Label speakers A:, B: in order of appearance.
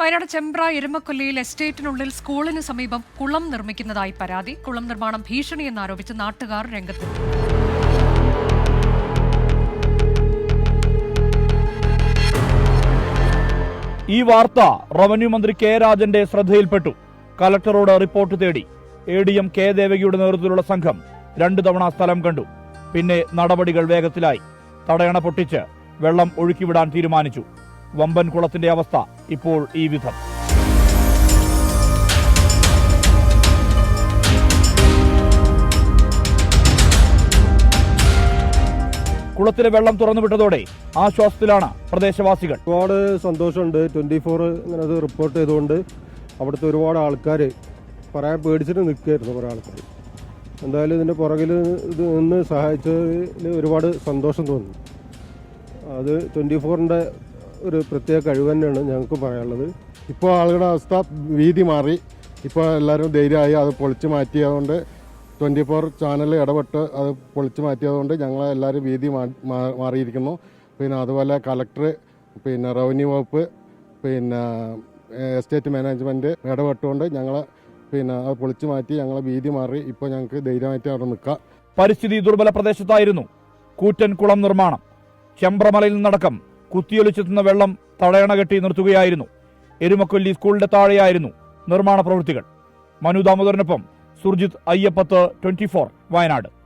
A: വയനാട് ചെമ്പ്ര എരുമക്കൊല്ലിയിൽ എസ്റ്റേറ്റിനുള്ളിൽ സ്കൂളിന് സമീപം കുളം നിർമ്മിക്കുന്നതായി പരാതി. കുളം നിർമ്മാണം ഭീഷണിയെന്നാരോപിച്ച് നാട്ടുകാർ രംഗത്ത്
B: ഈ വാർത്ത റവന്യൂ മന്ത്രി കെ രാജന്റെ ശ്രദ്ധയിൽപ്പെട്ടു. കലക്ടറോട് റിപ്പോർട്ട് തേടി. എ ഡി എം കെ ദേവകിയുടെ നേതൃത്വത്തിലുള്ള സംഘം രണ്ടു തവണ സ്ഥലം കണ്ടു. പിന്നെ നടപടികൾ വേഗത്തിലായി. തടയണ പൊട്ടിച്ച് വെള്ളം ഒഴുക്കിവിടാൻ തീരുമാനിച്ചു. വമ്പൻ കുളത്തിന്റെ അവസ്ഥ ഇപ്പോൾ ഈ വിധം. കുളത്തിലെ വെള്ളം തുറന്നുവിട്ടതോടെ ആശ്വാസത്തിലാണ് പ്രദേശവാസികൾ.
C: ഒരുപാട് സന്തോഷമുണ്ട്. ട്വന്റി ഫോർ ഇങ്ങനെ അത് റിപ്പോർട്ട് ചെയ്തുകൊണ്ട് അവിടുത്തെ ഒരുപാട് ആൾക്കാർ പറയാൻ പേടിച്ചിട്ട് നിൽക്കുകയായിരുന്നു കുറേ ആൾക്കാർ എന്തായാലും ഇതിന്റെ പുറകിൽ ഇത് നിന്ന് സഹായിച്ചതിൽ ഒരുപാട് സന്തോഷം തോന്നി. അത് ട്വന്റി ഫോറിന്റെ ഒരു പ്രത്യേക കഴിവ് തന്നെയാണ് ഞങ്ങൾക്ക് പറയാനുള്ളത്.
D: ഇപ്പോൾ ആളുകളുടെ അവസ്ഥ വീതി മാറി. ഇപ്പോൾ എല്ലാവരും ധൈര്യമായി അത് പൊളിച്ചു മാറ്റിയതുകൊണ്ട് ട്വന്റി ഫോർ ചാനൽ ഇടപെട്ട് അത് പൊളിച്ചു മാറ്റിയതുകൊണ്ട് ഞങ്ങൾ എല്ലാവരും വീതി മാറിയിരിക്കുന്നു. പിന്നെ അതുപോലെ കളക്ടർ പിന്നെ റവന്യൂ വകുപ്പ് പിന്നെ എസ്റ്റേറ്റ് മാനേജ്മെന്റ് ഇടപെട്ടുകൊണ്ട് ഞങ്ങൾ പിന്നെ അത് പൊളിച്ചു മാറ്റി ഞങ്ങളെ വീതി മാറി. ഇപ്പോൾ ഞങ്ങൾക്ക് ധൈര്യമായിട്ട് അവിടെ നിൽക്കാം.
B: പരിസ്ഥിതി ദുർബല പ്രദേശത്തായിരുന്നു കൂറ്റൻ കുളം നിർമ്മാണം. ചെമ്പ്രമലയിൽ നിന്നടക്കം കുത്തിയൊലിച്ചെത്തുന്ന വെള്ളം തടയണ കെട്ടി നിർത്തുകയായിരുന്നു. എരുമക്കൊല്ലി സ്കൂളിന്റെ താഴെയായിരുന്നു നിർമ്മാണ പ്രവൃത്തികൾ. മനു ദാമോദരനൊപ്പം സുർജിത് അയ്യപ്പത്ത് ട്വന്റി വയനാട്.